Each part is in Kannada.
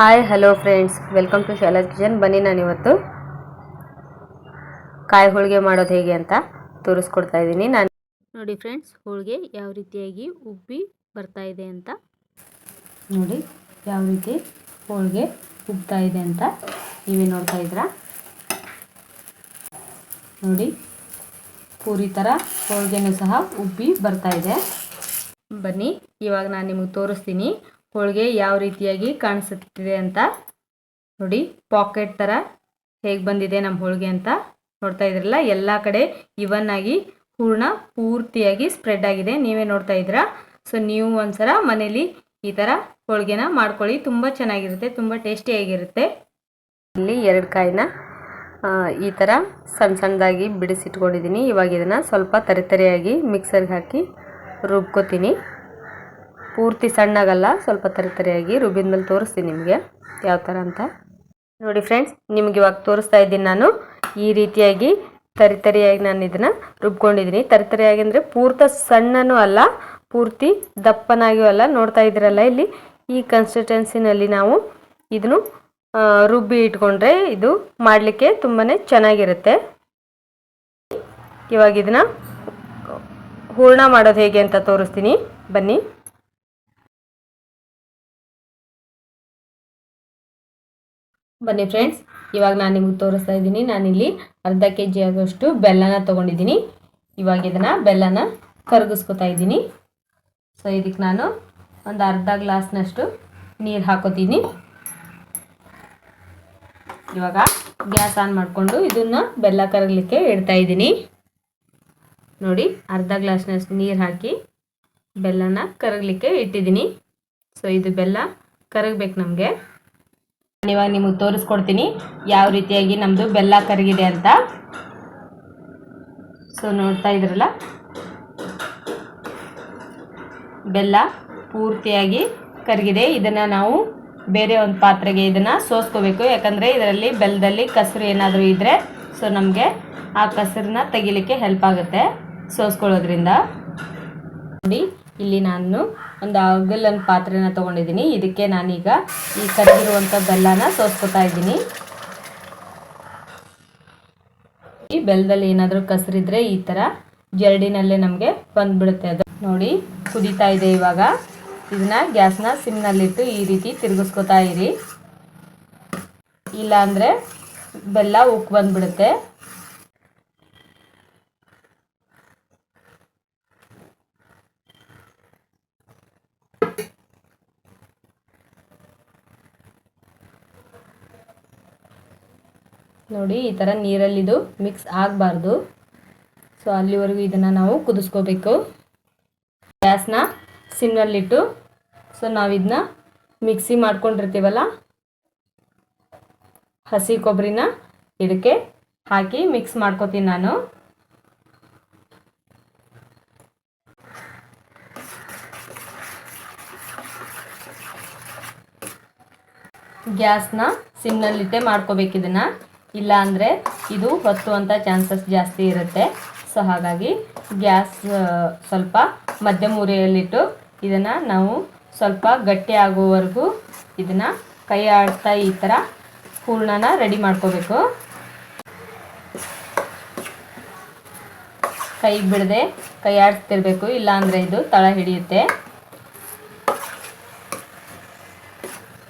Hi hello friends welcome to Shala kitchen ಬನ್ನಿ ನಾನಿವತ್ತು ಕಾಯಿ ಹೋಳಿಗೆ ಮಾಡೋದು ಹೇಗೆ ಅಂತ ತೋರಿಸ್ಕೊಡ್ತಾ ಇದ್ದೀನಿ. ನಾನು ನೋಡಿ ಫ್ರೆಂಡ್ಸ್ ಹೋಳಿಗೆ ಯಾವ ರೀತಿಯಾಗಿ ಉಬ್ಬಿ ಬರ್ತಾ ಇದೆ ಅಂತ. ನೋಡಿ ಯಾವ ರೀತಿ ಹೋಳಿಗೆ ಉಬ್ತಾ ಇದೆ ಅಂತ ನೀವೇ ನೋಡ್ತಾ ಇದ್ರ ನೋಡಿ ಪೂರಿ ಥರ ಹೋಳಿಗೆನೂ ಸಹ ಉಬ್ಬಿ ಬರ್ತಾ ಇದೆ. ಬನ್ನಿ ಇವಾಗ ನಾನು ನಿಮಗೆ ತೋರಿಸ್ತೀನಿ. ಹೋಳಿಗೆ ಯಾವ ರೀತಿಯಾಗಿ ಕಾಣಿಸುತ್ತಿದೆ ಅಂತ ನೋಡಿ, ಪಾಕೆಟ್ ಥರ ಹೇಗೆ ಬಂದಿದೆ ನಮ್ಮ ಹೋಳಿಗೆ ಅಂತ ನೋಡ್ತಾ ಇದ್ರಲ್ಲ. ಎಲ್ಲ ಕಡೆ ಇವನ್ ಆಗಿ ಹೂರ್ಣ ಪೂರ್ತಿಯಾಗಿ ಸ್ಪ್ರೆಡ್ ಆಗಿದೆ. ನೀವೇ ನೋಡ್ತಾ ಇದ್ರ ಸೊ ನೀವು ಒಂದ್ಸಲ ಮನೇಲಿ ಈ ಥರ ಹೋಳಿಗೆನ ಮಾಡ್ಕೊಳ್ಳಿ. ತುಂಬ ಚೆನ್ನಾಗಿರುತ್ತೆ, ತುಂಬ ಟೇಸ್ಟಿಯಾಗಿರುತ್ತೆ ಇಲ್ಲಿ ಎರಡು ಕಾಯಿನ ಈ ಥರ ಸಣ್ಣ ಸಣ್ಣದಾಗಿ ಬಿಡಿಸಿಟ್ಕೊಂಡಿದ್ದೀನಿ. ಇವಾಗ ಇದನ್ನು ಸ್ವಲ್ಪ ತರಿತರಿಯಾಗಿ ಮಿಕ್ಸರ್ಗೆ ಹಾಕಿ ರುಬ್ಕೋತೀನಿ. ಪೂರ್ತಿ ಸಣ್ಣಗಲ್ಲ, ಸ್ವಲ್ಪ ತರಿತರಿಯಾಗಿ ರುಬ್ಬಿದ ಮೇಲೆ ತೋರಿಸ್ತೀನಿ ನಿಮಗೆ ಯಾವ ಥರ ಅಂತ. ನೋಡಿ ಫ್ರೆಂಡ್ಸ್ ನಿಮ್ಗೆ ಇವಾಗ ತೋರಿಸ್ತಾ ಇದ್ದೀನಿ ನಾನು. ಈ ರೀತಿಯಾಗಿ ತರಿತರಿಯಾಗಿ ನಾನು ಇದನ್ನು ರುಬ್ಕೊಂಡಿದ್ದೀನಿ. ತರಿತರಿಯಾಗಿ ಅಂದರೆ ಪೂರ್ತ ಸಣ್ಣನೂ ಅಲ್ಲ, ಪೂರ್ತಿ ದಪ್ಪನಾಗಿಯೂ ಅಲ್ಲ. ನೋಡ್ತಾ ಇದ್ದೀರಲ್ಲ ಇಲ್ಲಿ, ಈ ಕನ್ಸಿಸ್ಟೆನ್ಸಿನಲ್ಲಿ ನಾವು ಇದನ್ನು ರುಬ್ಬಿ ಇಟ್ಕೊಂಡ್ರೆ ಇದು ಮಾಡಲಿಕ್ಕೆ ತುಂಬಾ ಚೆನ್ನಾಗಿರುತ್ತೆ. ಇವಾಗ ಇದನ್ನು ಹೂರ್ಣ ಮಾಡೋದು ಹೇಗೆ ಅಂತ ತೋರಿಸ್ತೀನಿ. ಬನ್ನಿ. ಬನ್ನಿ ಫ್ರೆಂಡ್ಸ್ ಇವಾಗ ನಾನು ನಿಮ್ಗೆ ತೋರಿಸ್ತಾ ಇದ್ದೀನಿ. ನಾನಿಲ್ಲಿ ಅರ್ಧ ಕೆ ಜಿ ಆಗೋಷ್ಟು ಬೆಲ್ಲನ ತೊಗೊಂಡಿದ್ದೀನಿ. ಇವಾಗ ಇದನ್ನು ಬೆಲ್ಲನ ಕರಗಿಸ್ಕೊತಾ ಇದ್ದೀನಿ. ಸೊ ಇದಕ್ಕೆ ನಾನು ಒಂದು ಅರ್ಧ ಗ್ಲಾಸ್ನಷ್ಟು ನೀರು ಹಾಕೋತೀನಿ. ಇವಾಗ ಗ್ಯಾಸ್ ಆನ್ ಮಾಡಿಕೊಂಡು ಇದನ್ನು ಬೆಲ್ಲ ಕರಗಲಿಕ್ಕೆ ಇಡ್ತಾ ಇದ್ದೀನಿ. ನೋಡಿ, ಅರ್ಧ ಗ್ಲಾಸ್ನಷ್ಟು ನೀರು ಹಾಕಿ ಬೆಲ್ಲನ ಕರಗಲಿಕ್ಕೆ ಇಟ್ಟಿದ್ದೀನಿ. ಸೊ ಇದು ಬೆಲ್ಲ ಕರಗಬೇಕು ನಮಗೆ. ಇವಾಗ ನಿಮಗೆ ತೋರಿಸ್ಕೊಡ್ತೀನಿ. ಯಾವ ರೀತಿಯಾಗಿ ನಮ್ಮದು ಬೆಲ್ಲ ಕರಗಿದೆ ಅಂತ. ಸೊ ನೋಡ್ತಾ ಇದ್ರಲ್ಲ? ಬೆಲ್ಲ ಪೂರ್ತಿಯಾಗಿ ಕರಗಿದೆ. ಇದನ್ನು ನಾವು ಬೇರೆ ಒಂದು ಪಾತ್ರೆಗೆ ಇದನ್ನು ಸೋಸ್ಕೋಬೇಕು. ಯಾಕಂದರೆ ಇದರಲ್ಲಿ ಬೆಲ್ಲದಲ್ಲಿ ಕಸರು ಏನಾದರೂ ಇದ್ದರೆ ಸೊ ನಮಗೆ ಆ ಕಸರನ್ನ ತೆಗಿಲಿಕ್ಕೆ ಹೆಲ್ಪ್ ಆಗುತ್ತೆ ಸೋಸ್ಕೊಳ್ಳೋದ್ರಿಂದ. ನೋಡಿ. ಇಲ್ಲಿ ನಾನು ಒಂದು ಅಗಲನ ಪಾತ್ರೆನ ತೊಗೊಂಡಿದ್ದೀನಿ. ಇದಕ್ಕೆ ನಾನೀಗ ಈ ಕರಗಿರುವಂಥ ಬೆಲ್ಲನ ಸೋಸ್ಕೊತಾ ಇದ್ದೀನಿ. ಈ ಬೆಲ್ಲದಲ್ಲಿ ಏನಾದರೂ ಕಸರಿದ್ರೆ ಈ ಥರ ಜರಡಿನಲ್ಲೇ ನಮಗೆ ಬಂದ್ಬಿಡುತ್ತೆ ಅದು. ನೋಡಿ, ಕುದೀತಾ ಇದೆ ಇವಾಗ. ಇದನ್ನ ಗ್ಯಾಸ್ನ ಸಿಮ್ನಲ್ಲಿಟ್ಟು ಈ ರೀತಿ ತಿರುಗಿಸ್ಕೊತಾ ಇರಿ. ಇಲ್ಲಾಂದರೆ ಬೆಲ್ಲ ಉಕ್ಕಿ ಬಂದ್ಬಿಡುತ್ತೆ. ನೋಡಿ, ಈ ಥರ ನೀರಲ್ಲಿದು ಮಿಕ್ಸ್ ಆಗಬಾರ್ದು. ಸೊ ಅಲ್ಲಿವರೆಗೂ ಇದನ್ನು ನಾವು ಕುದಿಸ್ಕೋಬೇಕು. ಗ್ಯಾಸ್ನ ಸಿಮ್ನಲ್ಲಿಟ್ಟು ಸೊ ನಾವು ಇದನ್ನ ಮಿಕ್ಸಿ ಮಾಡ್ಕೊಂಡಿರ್ತೀವಲ್ಲ? ಹಸಿ ಕೊಬ್ಬರಿನ ಇದಕ್ಕೆ ಹಾಕಿ ಮಿಕ್ಸ್ ಮಾಡ್ಕೋತೀನಿ ನಾನು. ಗ್ಯಾಸ್ನ ಸಿಮ್ನಲ್ಲಿಟ್ಟೆ ಮಾಡ್ಕೋಬೇಕು ಇದನ್ನು ಇಲ್ಲ ಅಂದರೆ ಇದು ಹೊತ್ತುವಂಥ ಚಾನ್ಸಸ್ ಜಾಸ್ತಿ ಇರುತ್ತೆ. ಸೊ ಹಾಗಾಗಿ ಗ್ಯಾಸ್ ಸ್ವಲ್ಪ ಮಧ್ಯಮ ಉರಿಯಲ್ಲಿಟ್ಟು ಇದನ್ನು ನಾವು ಸ್ವಲ್ಪ ಗಟ್ಟಿ ಆಗೋವರೆಗೂ ಇದನ್ನು ಕೈ ಆಡ್ತಾ ಈ ಥರ ಹೂರ್ಣನ ರೆಡಿ ಮಾಡ್ಕೋಬೇಕು. ಕೈ ಬಿಡದೆ ಕೈ ಆಡ್ತಿರ್ಬೇಕು, ಇಲ್ಲಾಂದರೆ ಇದು ತಳ ಹಿಡಿಯುತ್ತೆ.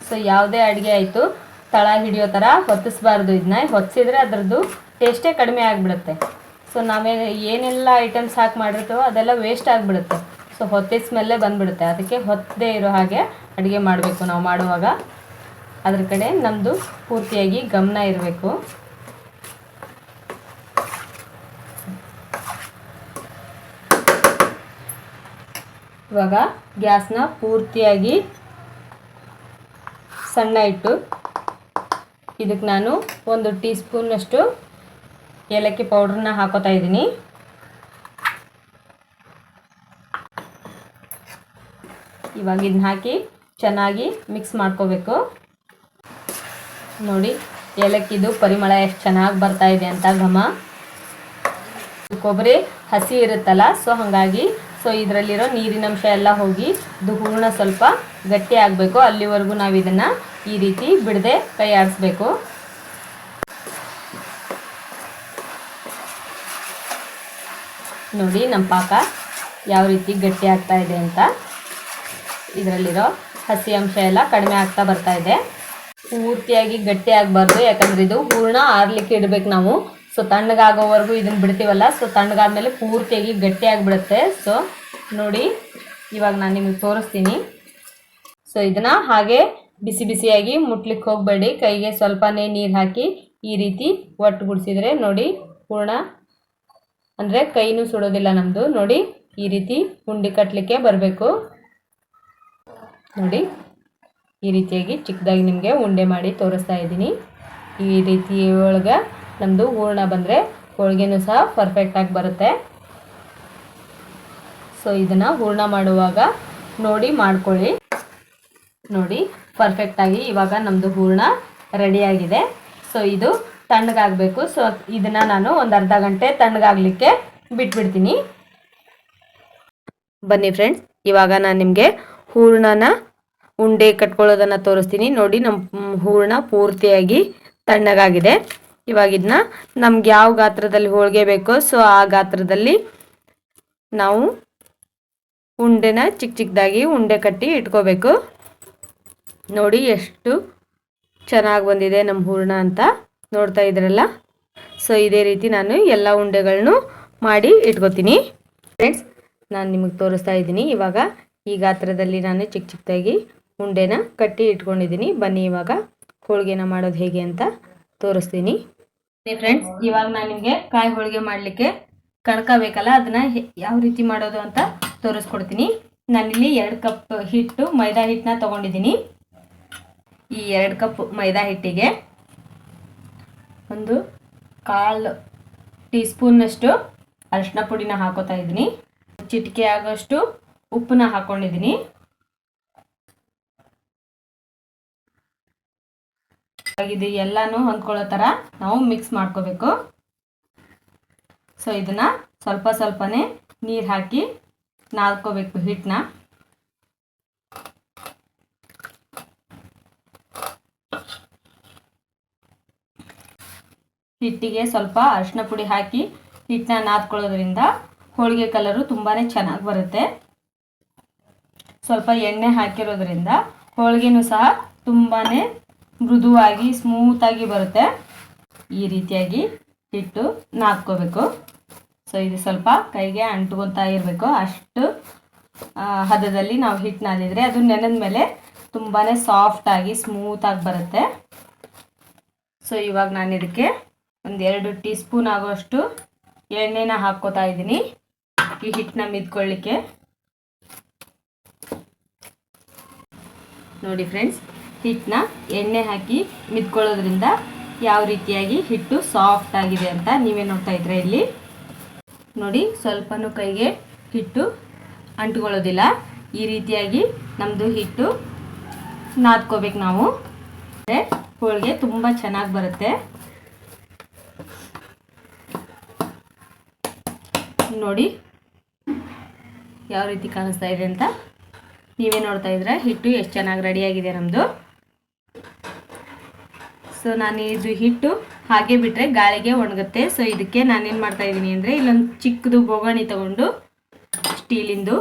ಸೊ ಯಾವುದೇ ಅಡುಗೆ ಆಯಿತು ತಳ ಹಿಡಿಯೋ ಥರ ಹೊತ್ತಿಸ್ಬಾರ್ದು ಇದನ್ನ ಹೊತ್ತಿಸಿದ್ರೆ ಅದರದ್ದು ಟೇಸ್ಟೇ ಕಡಿಮೆ ಆಗಿಬಿಡುತ್ತೆ. ಸೊ ನಾವೇ ಏನೆಲ್ಲ ಐಟಮ್ಸ್ ಹಾಕಿ ಮಾಡಿರ್ತೀವೋ ಅದೆಲ್ಲ ವೇಸ್ಟ್ ಆಗಿಬಿಡುತ್ತೆ. ಸೊ ಹೊತ್ತಿಸ್ಮೇಲೆ ಬಂದ್ಬಿಡುತ್ತೆ. ಅದಕ್ಕೆ ಹೊತ್ತದೇ ಇರೋ ಹಾಗೆ ಅಡುಗೆ ಮಾಡಬೇಕು ನಾವು ಮಾಡುವಾಗ. ಅದ್ರ ಕಡೆ ನಮ್ಮದು ಪೂರ್ತಿಯಾಗಿ ಗಮನ ಇರಬೇಕು. ಇವಾಗ ಗ್ಯಾಸ್ನ ಪೂರ್ತಿಯಾಗಿ ಸಣ್ಣ ಇಟ್ಟು ಇದಕ್ಕೆ ನಾನು ಒಂದು ಟೀ ಸ್ಪೂನ್ನಷ್ಟು ಏಲಕ್ಕಿ ಪೌಡ್ರನ್ನ ಹಾಕೋತಾ ಇದ್ದೀನಿ. ಇವಾಗ ಇದನ್ನ ಹಾಕಿ ಚೆನ್ನಾಗಿ ಮಿಕ್ಸ್ ಮಾಡ್ಕೋಬೇಕು. ನೋಡಿ, ಏಲಕ್ಕಿದು ಪರಿಮಳ ಎಷ್ಟು ಚೆನ್ನಾಗಿ ಬರ್ತಾ ಇದೆ ಅಂತ ಘಮ. ಕೊಬ್ಬರಿ ಹಸಿ ಇರುತ್ತಲ್ಲ, ಸೊ ಹಾಗಾಗಿ, ಸೊ ಇದರಲ್ಲಿರೋ ನೀರಿನಂಶ ಎಲ್ಲ ಹೋಗಿ ಇದು ಹೂರ್ಣ ಸ್ವಲ್ಪ ಗಟ್ಟಿ ಆಗಬೇಕು. ಅಲ್ಲಿವರೆಗೂ ನಾವು ಇದನ್ನು ಈ ರೀತಿ ಬಿಡದೆ ಕೈ ಆಡಿಸ್ಬೇಕು ನೋಡಿ ನಮ್ಮ ಪಾಕ ಯಾವ ರೀತಿ ಗಟ್ಟಿ ಆಗ್ತಾ ಇದೆ ಅಂತ. ಇದರಲ್ಲಿರೋ ಹಸಿ ಅಂಶ ಎಲ್ಲ ಕಡಿಮೆ ಆಗ್ತಾ ಬರ್ತಾ ಇದೆ. ಪೂರ್ತಿಯಾಗಿ ಗಟ್ಟಿ ಆಗಬಾರ್ದು, ಯಾಕಂದ್ರೆ ಇದು ಹೂರ್ಣ ಆರ್ಲಿಕ್ಕೆ ಇಡಬೇಕು ನಾವು. ಸೊ ತಣ್ಣಗಾಗೋವರೆಗೂ ಇದನ್ನ ಬಿಡ್ತೀವಲ್ಲ ಸೊ ತಣ್ಣಗಾದ್ಮೇಲೆ ಪೂರ್ತಿಯಾಗಿ ಗಟ್ಟಿ ಆಗಿಬಿಡುತ್ತೆ. ಸೊ ನೋಡಿ, ಇವಾಗ ನಾನು ನಿಮಗೆ ತೋರಿಸ್ತೀನಿ. ಸೊ ಇದನ್ನ ಹಾಗೆ ಬಿಸಿ ಬಿಸಿಯಾಗಿ ಮುಟ್ಲಿಕ್ಕೆ ಹೋಗಬೇಡಿ. ಕೈಗೆ ಸ್ವಲ್ಪನೇ ನೀರು ಹಾಕಿ ಈ ರೀತಿ ಒಟ್ಟು ಗುಡಿಸಿದ್ರೆ ನೋಡಿ ಹೂರ್ಣ ಅಂದರೆ ಕೈನೂ ಸುಡೋದಿಲ್ಲ ನಮ್ಮದು ನೋಡಿ ಈ ರೀತಿ ಉಂಡೆ ಕಟ್ಟಲಿಕ್ಕೆ ಬರಬೇಕು. ನೋಡಿ ಈ ರೀತಿಯಾಗಿ ಚಿಕ್ಕದಾಗಿ ನಿಮಗೆ ಉಂಡೆ ಮಾಡಿ ತೋರಿಸ್ತಾ ಇದ್ದೀನಿ. ಈ ರೀತಿ ಒಳಗೆ ನಮ್ಮದು ಹೂರ್ಣ ಬಂದರೆ ಹೋಳಿಗೆನೂ ಸಹ ಪರ್ಫೆಕ್ಟಾಗಿ ಬರುತ್ತೆ. ಸೊ ಇದನ್ನು ಹೂರ್ಣ ಮಾಡುವಾಗ ನೋಡಿ ಮಾಡ್ಕೊಳ್ಳಿ. ನೋಡಿ ಪರ್ಫೆಕ್ಟಾಗಿ ಇವಾಗ ನಮ್ಮದು ಹೂರ್ಣ ರೆಡಿಯಾಗಿದೆ ಸೊ ಇದು ತಣ್ಣಗಾಗಬೇಕು. ಸೊ ಇದನ್ನು ನಾನು ಒಂದು ಅರ್ಧ ಗಂಟೆ ತಣ್ಣಗಾಗಲಿಕ್ಕೆ ಬಿಟ್ಬಿಡ್ತೀನಿ. ಬನ್ನಿ ಫ್ರೆಂಡ್ಸ್ ಇವಾಗ ನಾನು ನಿಮಗೆ ಹೂರ್ಣನ ಉಂಡೆ ಕಟ್ಕೊಳ್ಳೋದನ್ನು ತೋರಿಸ್ತೀನಿ. ನೋಡಿ ನಮ್ಮ ಹೂರ್ಣ ಪೂರ್ತಿಯಾಗಿ ತಣ್ಣಗಾಗಿದೆ. ಇವಾಗ ಇದನ್ನ ನಮ್ಗೆ ಯಾವ ಗಾತ್ರದಲ್ಲಿ ಹೋಳಿಗೆ ಬೇಕೋ ಸೊ ಆ ಗಾತ್ರದಲ್ಲಿ ನಾವು ಉಂಡೆನ ಚಿಕ್ಕ ಚಿಕ್ಕದಾಗಿ ಉಂಡೆ ಕಟ್ಟಿ ಇಟ್ಕೋಬೇಕು. ನೋಡಿ ಎಷ್ಟು ಚೆನ್ನಾಗಿ ಬಂದಿದೆ ನಮ್ಮ ಹೂರ್ಣ ಅಂತ ನೋಡ್ತಾ ಇದ್ರಲ್ಲ? ಸೊ ಇದೇ ರೀತಿ ನಾನು ಎಲ್ಲ ಉಂಡೆಗಳನ್ನು ಮಾಡಿ ಇಟ್ಕೋತೀನಿ. ಫ್ರೆಂಡ್ಸ್ ನಾನು ನಿಮಗೆ ತೋರಿಸ್ತಾ ಇದ್ದೀನಿ. ಇವಾಗ ಈ ಗಾತ್ರದಲ್ಲಿ ನಾನು ಚಿಕ್ಕ ಚಿಕ್ಕದಾಗಿ ಉಂಡೆನ ಕಟ್ಟಿ ಇಟ್ಕೊಂಡಿದ್ದೀನಿ. ಬನ್ನಿ ಇವಾಗ ಹೋಳಿಗೆನ ಮಾಡೋದು ಹೇಗೆ ಅಂತ ತೋರಿಸ್ತೀನಿ. ಫ್ರೆಂಡ್ಸ್ ಇವಾಗ ನಾನು ನಿಮಗೆ ಕಾಯಿ ಹೋಳಿಗೆ ಮಾಡಲಿಕ್ಕೆ ಕಣಕ ಬೇಕಲ್ಲ ಅದನ್ನ ಯಾವ ರೀತಿ ಮಾಡೋದು ಅಂತ ತೋರಿಸ್ಕೊಡ್ತೀನಿ. ನಾನಿಲ್ಲಿ ಎರಡು ಕಪ್ ಹಿಟ್ಟು, ಮೈದಾ ಹಿಟ್ಟನ್ನ ತಗೊಂಡಿದ್ದೀನಿ. ಈ ಎರಡು ಕಪ್ ಮೈದಾ ಹಿಟ್ಟಿಗೆ ಒಂದು ಕಾಲು ಟೀ ಸ್ಪೂನ್ನಷ್ಟು ಅರಿಶಿನ ಪುಡಿನ ಹಾಕೋತಾ ಇದ್ದೀನಿ. ಚಿಟಿಕೆ ಆಗೋಷ್ಟು ಉಪ್ಪನ್ನ ಹಾಕೊಂಡಿದ್ದೀನಿ. ಇದು ಎಲ್ಲಾನು ಹೊಂದ್ಕೊಳ್ಳೋ ಥರ ನಾವು ಮಿಕ್ಸ್ ಮಾಡ್ಕೋಬೇಕು. ಸೊ ಇದನ್ನ ಸ್ವಲ್ಪ ಸ್ವಲ್ಪನೇ ನೀರು ಹಾಕಿ ನಾದ್ಕೋಬೇಕು ಹಿಟ್ಟನ್ನ ಹಿಟ್ಟಿಗೆ ಸ್ವಲ್ಪ ಅರಿಶಿನ ಪುಡಿ ಹಾಕಿ ಹಿಟ್ಟನ್ನ ನಾದ್ಕೊಳ್ಳೋದ್ರಿಂದ ಹೋಳಿಗೆ ಕಲರು ತುಂಬಾ ಚೆನ್ನಾಗಿ ಬರುತ್ತೆ. ಸ್ವಲ್ಪ ಎಣ್ಣೆ ಹಾಕಿರೋದ್ರಿಂದ ಹೋಳಿಗೆನೂ ಸಹ ತುಂಬಾ ಮೃದುವಾಗಿ ಸ್ಮೂತಾಗಿ ಬರುತ್ತೆ. ಈ ರೀತಿಯಾಗಿ ಹಿಟ್ಟು ನಾದ್ಕೋಬೇಕು. ಸೊ ಇದು ಸ್ವಲ್ಪ ಕೈಗೆ ಅಂಟ್ಕೊತಾ ಇರಬೇಕು. ಅಷ್ಟು ಹದದಲ್ಲಿ ನಾವು ಹಿಟ್ಟು ನಾದಿದ್ರೆ ಅದು ನೆನೆದ ಮೇಲೆ ತುಂಬಾ ಸಾಫ್ಟಾಗಿ ಸ್ಮೂತಾಗಿ ಬರುತ್ತೆ. ಸೊ ಇವಾಗ ನಾನು ಇದಕ್ಕೆ ಒಂದು ಎರಡು ಟೀ ಸ್ಪೂನ್ ಆಗೋಷ್ಟು ಎಣ್ಣೆನ ಹಾಕ್ಕೋತಾ ಇದ್ದೀನಿ. ಈ ಹಿಟ್ಟನ್ನ ಮಿದ್ಕೊಳ್ಳಿಕ್ಕೆ. ನೋಡಿ ಫ್ರೆಂಡ್ಸ್ ಹಿಟ್ಟನ್ನ ಎಣ್ಣೆ ಹಾಕಿ ಮಿದ್ಕೊಳ್ಳೋದ್ರಿಂದ ಯಾವ ರೀತಿಯಾಗಿ ಹಿಟ್ಟು ಸಾಫ್ಟ್ ಆಗಿದೆ ಅಂತ ನೀವೇ ನೋಡ್ತಾ ಇದ್ರೆ ಇಲ್ಲಿ. ನೋಡಿ, ಸ್ವಲ್ಪನೂ ಕೈಗೆ ಹಿಟ್ಟು ಅಂಟ್ಕೊಳ್ಳೋದಿಲ್ಲ. ಈ ರೀತಿಯಾಗಿ ನಮ್ಮದು ಹಿಟ್ಟು ನಾದ್ಕೋಬೇಕು ನಾವು. ಹೋಳಿಗೆ ತುಂಬ ಚೆನ್ನಾಗಿ ಬರುತ್ತೆ. ನೋಡಿ. ಯಾವ ರೀತಿ ಕಾಣಿಸ್ತಾ ಇದೆ ಅಂತ ನೀವೇ ನೋಡ್ತಾ ಇದ್ರೆ ಹಿಟ್ಟು ಎಷ್ಟು ಚೆನ್ನಾಗಿ ರೆಡಿಯಾಗಿದೆ ನಮ್ಮದು ಸೊ ನಾನು ಇದು ಹಿಟ್ಟು ಹಾಗೆ ಬಿಟ್ಟರೆ ಗಾಳಿಗೆ ಒಣಗುತ್ತೆ. ಸೊ ಇದಕ್ಕೆ ನಾನೇನು ಮಾಡ್ತಾ ಇದ್ದೀನಿ ಅಂದರೆ ಇಲ್ಲೊಂದು ಚಿಕ್ಕದು ಬೋಗಣಿ ತಗೊಂಡು ಸ್ಟೀಲಿಂದು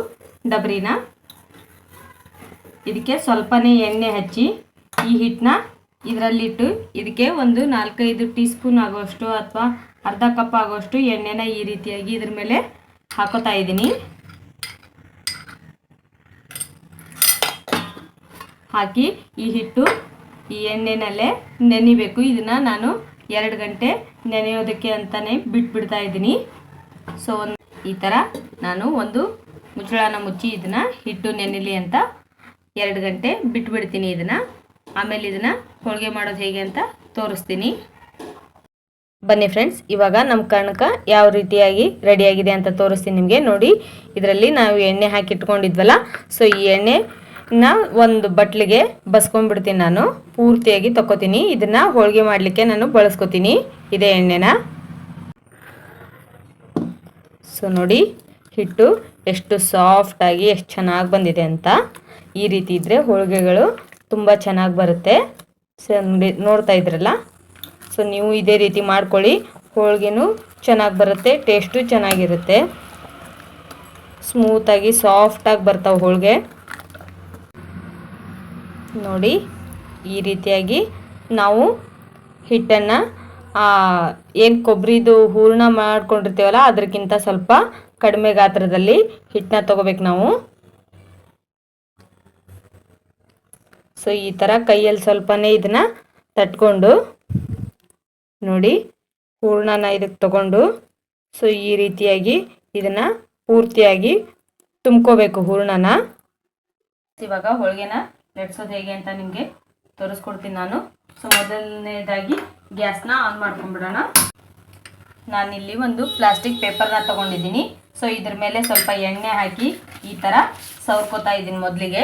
ಡಬರಿನ ಇದಕ್ಕೆ ಸ್ವಲ್ಪನೇ ಎಣ್ಣೆ ಹಚ್ಚಿ ಈ ಹಿಟ್ಟನ್ನ ಇದರಲ್ಲಿಟ್ಟು ಇದಕ್ಕೆ ಒಂದು ನಾಲ್ಕೈದು ಟೀ ಸ್ಪೂನ್ ಆಗುವಷ್ಟು ಅಥವಾ ಅರ್ಧ ಕಪ್ ಆಗೋಷ್ಟು ಎಣ್ಣೆನ ಈ ರೀತಿಯಾಗಿ ಇದ್ರ ಮೇಲೆ ಹಾಕೋತಾ ಇದ್ದೀನಿ. ಹಾಕಿ ಈ ಹಿಟ್ಟು, ಈ ಎಣ್ಣೆನಲ್ಲೇ ನೆನಿಬೇಕು. ಇದನ್ನು ನಾನು ಎರಡು ಗಂಟೆ ನೆನೆಯೋದಕ್ಕೆ ಅಂತಲೇ ಬಿಟ್ಬಿಡ್ತಾ ಇದ್ದೀನಿ. ಸೊ ಒಂದು ಈ ಥರ ನಾನು ಒಂದು ಮುಚ್ಚಳನ ಮುಚ್ಚಿ ಇದನ್ನು ಹಿಟ್ಟು ನೆನೆಲಿ ಅಂತ ಎರಡು ಗಂಟೆ ಬಿಟ್ಬಿಡ್ತೀನಿ ಇದನ್ನು. ಆಮೇಲೆ ಇದನ್ನು ಹೋಳಿಗೆ ಮಾಡೋದು ಹೇಗೆ ಅಂತ ತೋರಿಸ್ತೀನಿ. ಬನ್ನಿ ಫ್ರೆಂಡ್ಸ್ ಇವಾಗ ನಮ್ಮ ಕಣಕ ಯಾವ ರೀತಿಯಾಗಿ ರೆಡಿಯಾಗಿದೆ ಅಂತ ತೋರಿಸ್ತೀನಿ ನಿಮಗೆ. ನೋಡಿ, ಇದರಲ್ಲಿ ನಾವು ಎಣ್ಣೆ ಹಾಕಿ ಇಟ್ಕೊಂಡಿದ್ವಲ್ಲ ಸೊ ಈ ಎಣ್ಣೆನ ಒಂದು ಬಟ್ಲಿಗೆ ಬಸ್ಕೊಂಡ್ಬಿಡ್ತೀನಿ ನಾನು. ಪೂರ್ತಿಯಾಗಿ ತಗೋತೀನಿ ಇದನ್ನ ಹೋಳಿಗೆ ಮಾಡಲಿಕ್ಕೆ ನಾನು ಬಳಸ್ಕೊತೀನಿ ಇದೇ ಎಣ್ಣೆನ. ಸೊ ನೋಡಿ, ಹಿಟ್ಟು ಎಷ್ಟು ಸಾಫ್ಟಾಗಿ ಎಷ್ಟು ಚೆನ್ನಾಗಿ ಬಂದಿದೆ ಅಂತ. ಈ ರೀತಿ ಇದ್ದರೆ ಹೋಳಿಗೆಗಳು ತುಂಬ ಚೆನ್ನಾಗಿ ಬರುತ್ತೆ. ಸೊ ನೋಡಿ, ನೋಡ್ತಾ ಇದ್ರಲ್ಲ? ಸೊ ನೀವು ಇದೇ ರೀತಿ ಮಾಡ್ಕೊಳ್ಳಿ. ಹೋಳಿಗೆನೂ ಚೆನ್ನಾಗಿ ಬರುತ್ತೆ, ಟೇಸ್ಟು ಚೆನ್ನಾಗಿರುತ್ತೆ. ಸ್ಮೂತಾಗಿ ಸಾಫ್ಟಾಗಿ ಬರ್ತಾವೆ ಹೋಳಿಗೆ. ನೋಡಿ, ಈ ರೀತಿಯಾಗಿ ನಾವು ಹಿಟ್ಟನ್ನು ಏನು ಕೊಬ್ಬರಿದು ಹೂರ್ಣ ಮಾಡ್ಕೊಂಡಿರ್ತೀವಲ್ಲ ಅದಕ್ಕಿಂತ ಸ್ವಲ್ಪ ಕಡಿಮೆ ಗಾತ್ರದಲ್ಲಿ ಹಿಟ್ಟನ್ನ ತಗೋಬೇಕು ನಾವು. ಸೊ ಈ ಥರ ಕೈಯಲ್ಲಿ ಸ್ವಲ್ಪನೇ ಇದನ್ನ ತಟ್ಕೊಂಡು ನೋಡಿ, ಹೂರ್ಣನ ಇದಕ್ಕೆ ತಗೊಂಡು, ಸೊ ಈ ರೀತಿಯಾಗಿ ಇದನ್ನ ಪೂರ್ತಿಯಾಗಿ ತುಂಬ್ಕೋಬೇಕು ಹೂರ್ಣನ. ಇವಾಗ ಹೋಳಿಗೆನ ಲಟ್ಸೋದು ಹೇಗೆ ಅಂತ ನಿಮಗೆ ತೋರಿಸ್ಕೊಡ್ತೀನಿ ನಾನು. ಸೊ ಮೊದಲನೇದಾಗಿ ಗ್ಯಾಸ್ನ ಆನ್ ಮಾಡ್ಕೊಂಡ್ಬಿಡೋಣ ನಾನಿಲ್ಲಿ ಒಂದು ಪ್ಲಾಸ್ಟಿಕ್ ಪೇಪರ್ನ ತಗೊಂಡಿದ್ದೀನಿ. ಸೊ ಇದ್ರ ಮೇಲೆ ಸ್ವಲ್ಪ ಎಣ್ಣೆ ಹಾಕಿ ಈ ಥರ ಸವರ್ಕೋತಾ ಇದ್ದೀನಿ ಮೊದಲಿಗೆ.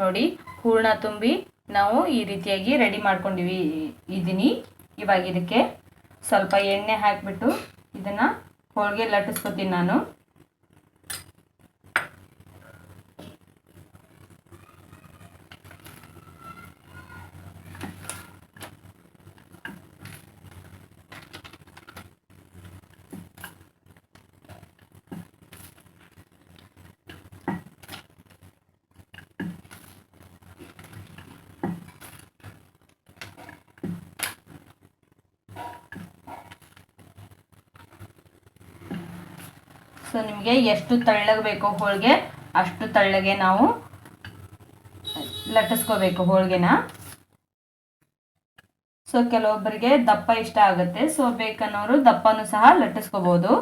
ನೋಡಿ, ಹೂರ್ಣ ತುಂಬಿ ನಾವು ಈ ರೀತಿಯಾಗಿ ರೆಡಿ ಮಾಡ್ಕೊಂಡಿವಿ. ಇದ್ದೀನಿ ಇವಾಗ ಇದಕ್ಕೆ ಸ್ವಲ್ಪ ಎಣ್ಣೆ ಹಾಕಿಬಿಟ್ಟು ಇದನ್ನು ಹೋಳಿಗೆ ಲಟ್ಟಿಸ್ಕೊತೀನಿ ನಾನು. ಸೊ ನಿಮಗೆ ಎಷ್ಟು ತಳ್ಳಗೆ ಬೇಕೋ ಹೋಳಿಗೆ, ಅಷ್ಟು ತಳ್ಳಗೆ ನಾವು ಲಟ್ಟಿಸ್ಕೋಬೇಕು ಹೋಳಿಗೆನ. ಸೊ ಕೆಲವೊಬ್ಬರಿಗೆ ದಪ್ಪ ಇಷ್ಟ ಆಗುತ್ತೆ. ಸೊ ಬೇಕನ್ನೋರು ದಪ್ಪನೂ ಸಹ ಲಟ್ಟಿಸ್ಕೋಬೋದು.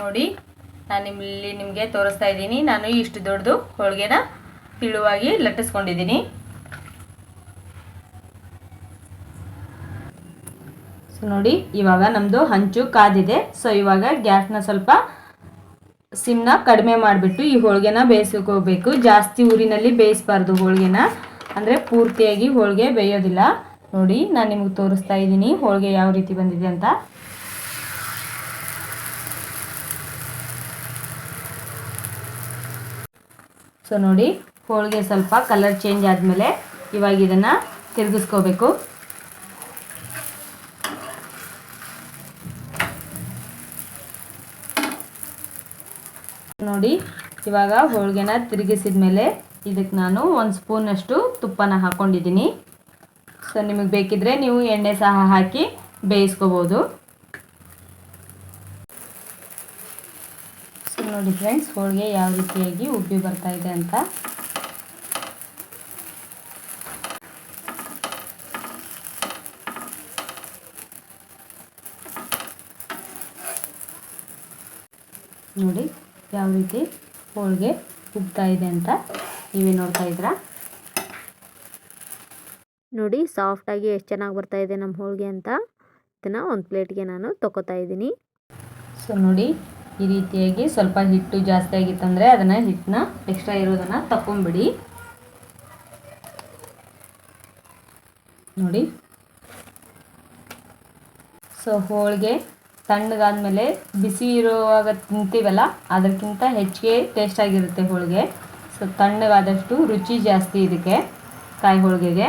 ನೋಡಿ. ನಾನು ಇಲ್ಲಿ ನಿಮಗೆ ತೋರಿಸ್ತಾ ಇದ್ದೀನಿ. ನಾನು ಇಷ್ಟು ದೊಡ್ಡದು ಹೋಳಿಗೆನ ತಿಳುವಾಗಿ ಲಟ್ಟಿಸ್ಕೊಂಡಿದ್ದೀನಿ. ಸೊ ನೋಡಿ, ಇವಾಗ ನಮ್ಮದು ಹಂಚು ಕಾದಿದೆ. ಸೊ ಇವಾಗ ಗ್ಯಾಸ್ನ ಸ್ವಲ್ಪ ಸಿಮ್ನ ಕಡಿಮೆ ಮಾಡಿಬಿಟ್ಟು ಈ ಹೋಳಿಗೆನ ಬೇಯಿಸ್ಕೋಬೇಕು. ಜಾಸ್ತಿ ಊರಿನಲ್ಲಿ ಬೇಯಿಸ್ಬಾರ್ದು ಹೋಳಿಗೆನ. ಅಂದರೆ ಪೂರ್ತಿಯಾಗಿ ಹೋಳಿಗೆ ಬೇಯೋದಿಲ್ಲ. ನೋಡಿ, ನಾನು ನಿಮಗೆ ತೋರಿಸ್ತಾ ಇದ್ದೀನಿ ಹೋಳಿಗೆ ಯಾವ ರೀತಿ ಬಂದಿದೆ ಅಂತ. ಸೊ ನೋಡಿ, ಹೋಳಿಗೆ ಸ್ವಲ್ಪ ಕಲರ್ ಚೇಂಜ್ ಆದಮೇಲೆ ಇವಾಗ ಇದನ್ನು ತಿರುಗಿಸ್ಕೋಬೇಕು. ನೋಡಿ, ಇವಾಗ ಹೋಳಿಗೆನ ತಿರುಗಿಸಿದ ಮೇಲೆ ಇದಕ್ಕೆ ನಾನು ಒಂದು ಸ್ಪೂನಷ್ಟು ತುಪ್ಪನ ಹಾಕ್ಕೊಂಡಿದ್ದೀನಿ ಸೊ ನಿಮಗೆ ಬೇಕಿದ್ರೆ ನೀವು ಎಣ್ಣೆ ಸಹ ಹಾಕಿ ಬೇಯಿಸ್ಕೋಬೋದು ಸೊ ನೋಡಿ ಫ್ರೆಂಡ್ಸ್ ಹೋಳಿಗೆ ಯಾವ ರೀತಿಯಾಗಿ ಉಬ್ಬಿ ಬರ್ತಾ ಇದೆ ಅಂತ. ನೋಡಿ ಯಾವ ರೀತಿ ಹೋಳಿಗೆ ಉಬ್ತಾ ಇದೆ ಅಂತ ನೀವೇ ನೋಡ್ತಾ ಇದ್ರ ನೋಡಿ ಸಾಫ್ಟಾಗಿ ಎಷ್ಟು ಚೆನ್ನಾಗಿ ಬರ್ತಾ ಇದೆ ನಮ್ಮ ಹೋಳಿಗೆ ಅಂತ. ಇದನ್ನು ಒಂದು ಪ್ಲೇಟ್ಗೆ ನಾನು ತಗೋತಾ ಇದ್ದೀನಿ. ಸೊ ನೋಡಿ ಈ ರೀತಿಯಾಗಿ ಸ್ವಲ್ಪ ಹಿಟ್ಟು ಜಾಸ್ತಿ ಆಗಿತ್ತಂದರೆ ಅದನ್ನು ಹಿಟ್ಟನ್ನ ಎಕ್ಸ್ಟ್ರಾ ಇರೋದನ್ನು ತಕೊಂಬಿಡಿ ನೋಡಿ. ಸೊ ಹೋಳಿಗೆ ತಣ್ಣಗಾದ್ಮೇಲೆ ಬಿಸಿ ಇರುವಾಗ ತಿಂತೀವಲ್ಲ, ಅದಕ್ಕಿಂತ ಹೆಚ್ಚಿಗೆ ಟೇಸ್ಟ್ ಆಗಿರುತ್ತೆ ಹೋಳಿಗೆ. ಸೊ ತಣ್ಣಗಾದಷ್ಟು ರುಚಿ ಜಾಸ್ತಿ ಇದಕ್ಕೆ ಕಾಯಿ ಹೋಳಿಗೆಗೆ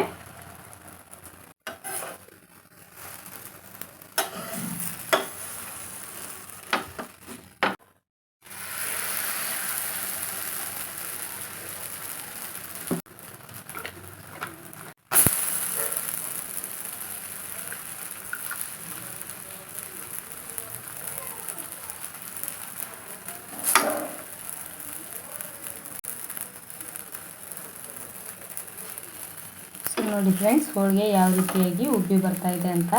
ಸೊ ನೋಡಿ ಫ್ರೆಂಡ್ಸ್ ಹೋಳಿಗೆ ಯಾವ ರೀತಿಯಾಗಿ ಉಬ್ಬಿ ಬರ್ತಾ ಇದೆ ಅಂತ.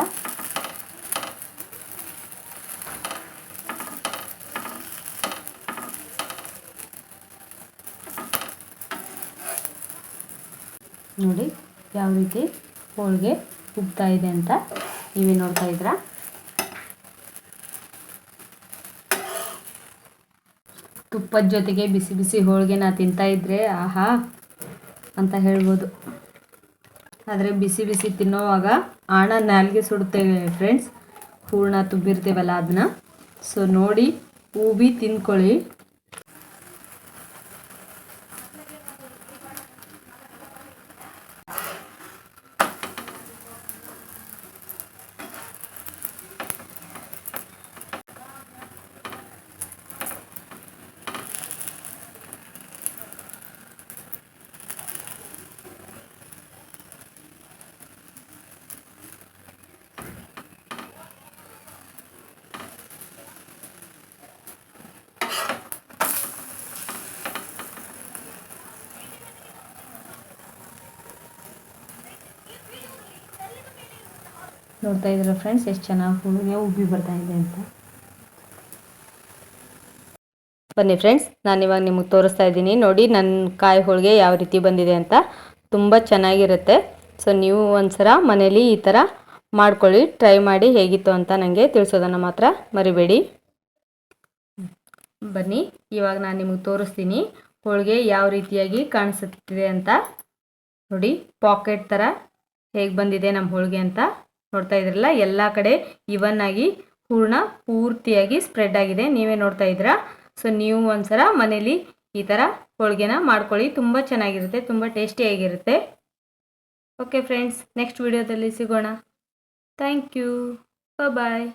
ನೋಡಿ ಯಾವ ರೀತಿ ಹೋಳಿಗೆ ಉಬ್ತಾ ಇದೆ ಅಂತ ನೀವೇ ನೋಡ್ತಾ ಇದ್ರ ತುಪ್ಪದ ಜೊತೆಗೆ ಬಿಸಿ ಬಿಸಿ ಹೋಳಿಗೆನ ತಿಂತಾ ಇದ್ರೆ ಆಹಾ ಅಂತ ಹೇಳ್ಬೋದು. ಆದರೆ ಬಿಸಿ ಬಿಸಿ ತಿನ್ನೋವಾಗ ಆಣ ನಾಲ್ಗೆ ಸುಡುತ್ತೇವೆ ಫ್ರೆಂಡ್ಸ್ ಹೂರ್ಣ ತುಂಬಿರ್ತೇವಲ್ಲ ಅದನ್ನ ಸೊ ನೋಡಿ ಹೂಬಿ ತಿಂದ್ಕೊಳ್ಳಿ ನೋಡ್ತಾ ಇದ್ದೀರ ಫ್ರೆಂಡ್ಸ್ ಎಷ್ಟು ಚೆನ್ನಾಗಿ ಹೂವಿಗೆ ಉಬ್ಬಿ ಬರ್ತಾ ಇದೆ ಅಂತ. ಬನ್ನಿ ಫ್ರೆಂಡ್ಸ್ ನಾನು ಇವಾಗ ನಿಮಗೆ ತೋರಿಸ್ತಾ ಇದ್ದೀನಿ. ನೋಡಿ ನನ್ನ ಕಾಯಿ ಹೋಳಿಗೆ ಯಾವ ರೀತಿ ಬಂದಿದೆ ಅಂತ. ತುಂಬ ಚೆನ್ನಾಗಿರುತ್ತೆ. ಸೊ ನೀವು ಒಂದ್ಸಲ ಮನೇಲಿ ಈ ಥರ ಮಾಡ್ಕೊಳ್ಳಿ. ಟ್ರೈ ಮಾಡಿ ಹೇಗಿತ್ತು ಅಂತ ನನಗೆ ತಿಳಿಸೋದನ್ನು ಮಾತ್ರ ಮರಿಬೇಡಿ. ಬನ್ನಿ, ಇವಾಗ ನಾನು ನಿಮಗೆ ತೋರಿಸ್ತೀನಿ ಹೋಳಿಗೆ ಯಾವ ರೀತಿಯಾಗಿ ಕಾಣಿಸುತ್ತಿದೆ ಅಂತ. ನೋಡಿ, ಪಾಕೆಟ್ ಥರ ಹೇಗೆ ಬಂದಿದೆ ನಮ್ಮ ಹೋಳಿಗೆ ಅಂತ. ನೋಡ್ತಾ ಇದ್ರಲ್ಲ, ಎಲ್ಲ ಕಡೆ ಇವನ್ ಆಗಿ ಹೂರ್ಣ ಪೂರ್ತಿಯಾಗಿ ಸ್ಪ್ರೆಡ್ ಆಗಿದೆ. ನೀವೇ ನೋಡ್ತಾ ಇದ್ದೀರಾ? ಸೊ ನೀವು ಒಂದ್ಸಲ ಮನೇಲಿ ಈ ಥರ ಹೋಳಿಗೆನ ಮಾಡ್ಕೊಳ್ಳಿ. ತುಂಬ ಚೆನ್ನಾಗಿರುತ್ತೆ, ತುಂಬ ಟೇಸ್ಟಿಯಾಗಿರುತ್ತೆ ಓಕೆ ಫ್ರೆಂಡ್ಸ್ ನೆಕ್ಸ್ಟ್ ವಿಡಿಯೋದಲ್ಲಿ ಸಿಗೋಣ. Thank you bye